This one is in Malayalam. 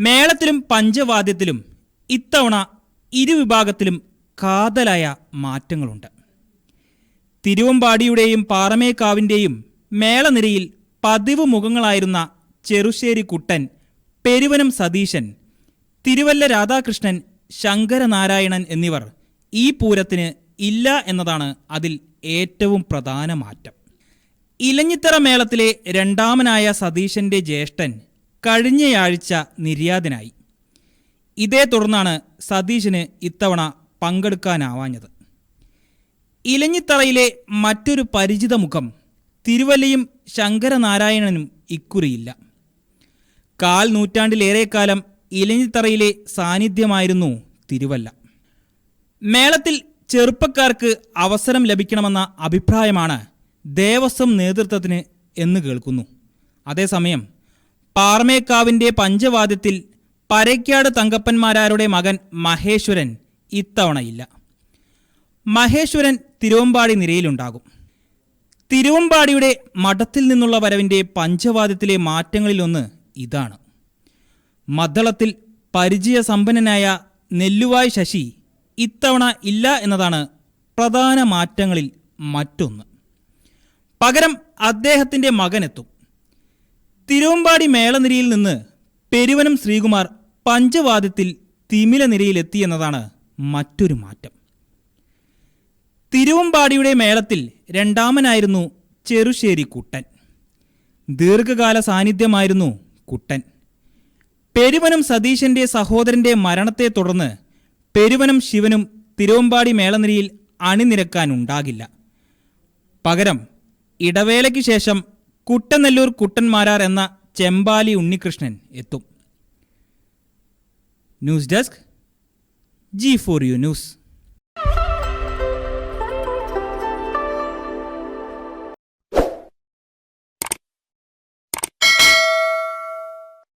മേളത്തിലും പഞ്ചവാദ്യത്തിലും ഇത്തവണ ഇരുവിഭാഗത്തിലും കാതലായ മാറ്റങ്ങളുണ്ട്. തിരുവമ്പാടിയുടെയും പാറമേക്കാവിന്റെയും മേളനിരയിൽ പതിവ് മുഖങ്ങളായിരുന്ന ചെറുശ്ശേരി കുട്ടൻ പെരുവനം സതീശൻ തിരുവല്ല രാധാകൃഷ്ണൻ ശങ്കരനാരായണൻ എന്നിവർ ഈ പൂരത്തിന് ഇല്ല എന്നതാണ് അതിൽ ഏറ്റവും പ്രധാന മാറ്റം. ഇലഞ്ഞിത്തറ മേളത്തിലെ രണ്ടാമനായ സതീശന്റെ ജ്യേഷ്ഠൻ കഴിഞ്ഞയാഴ്ച നിര്യാതനായി. ഇതേ തുടർന്നാണ് സതീശന് ഇത്തവണ പങ്കെടുക്കാനാവാഞ്ഞത്. ഇലഞ്ഞിത്തറയിലെ മറ്റൊരു പരിചിത മുഖം തിരുവല്ലയും ശങ്കരനാരായണനും ഇക്കുറിയില്ല. കാൽ നൂറ്റാണ്ടിലേറെക്കാലം ഇലഞ്ഞിത്തറയിലെ സാന്നിധ്യമായിരുന്നു തിരുവല്ല. മേളത്തിൽ ചെറുപ്പക്കാർക്ക് അവസരം ലഭിക്കണമെന്ന അഭിപ്രായമാണ് ദേവസ്വം നേതൃത്വത്തിന് എന്ന് കേൾക്കുന്നു. അതേസമയം പാറമേക്കാവിന്റെ പഞ്ചവാദ്യത്തിൽ പരയ്ക്കാട് തങ്കപ്പന്മാരാരുടെ മകൻ മഹേശ്വരൻ ഇത്തവണയില്ല. മഹേശ്വരൻ തിരുവമ്പാടി നിരയിലുണ്ടാകും. തിരുവമ്പാടിയുടെ മഠത്തിൽ നിന്നുള്ള വരവിന്റെ പഞ്ചവാദ്യത്തിലെ മാറ്റങ്ങളിലൊന്ന് ഇതാണ്. മദ്ദളത്തിൽ പരിചയസമ്പന്നനായ നെല്ലുവായ് ശശി ഇത്തവണ ഇല്ല എന്നതാണ് പ്രധാന മാറ്റങ്ങളിൽ മറ്റൊന്ന്. പകരം അദ്ദേഹത്തിന്റെ മകനെത്തും. തിരുവമ്പാടി മേളനിരയിൽ നിന്ന് പെരുവനം ശ്രീകുമാർ പഞ്ചവാദ്യത്തിൽ തിമില നിരയിലെത്തിയെന്നതാണ് മറ്റൊരു മാറ്റം. തിരുവമ്പാടിയുടെ മേളത്തിൽ രണ്ടാമനായിരുന്നു ചെറുശ്ശേരി കുട്ടൻ. ദീർഘകാല സാന്നിധ്യമായിരുന്നു കുട്ടൻ. പെരുവനം സതീശന്റെ സഹോദരന്റെ മരണത്തെ തുടർന്ന് പെരുവനം ശിവനും തിരുവമ്പാടി മേളനിരയിൽ അണിനിരക്കാനുണ്ടാകില്ല. പകരം ഇടവേളയ്ക്ക് ശേഷം കുട്ടനെല്ലൂർ കുട്ടൻമാരാർ എന്ന ചെമ്പാലി ഉണ്ണികൃഷ്ണൻ എത്തും. News desk G four U news.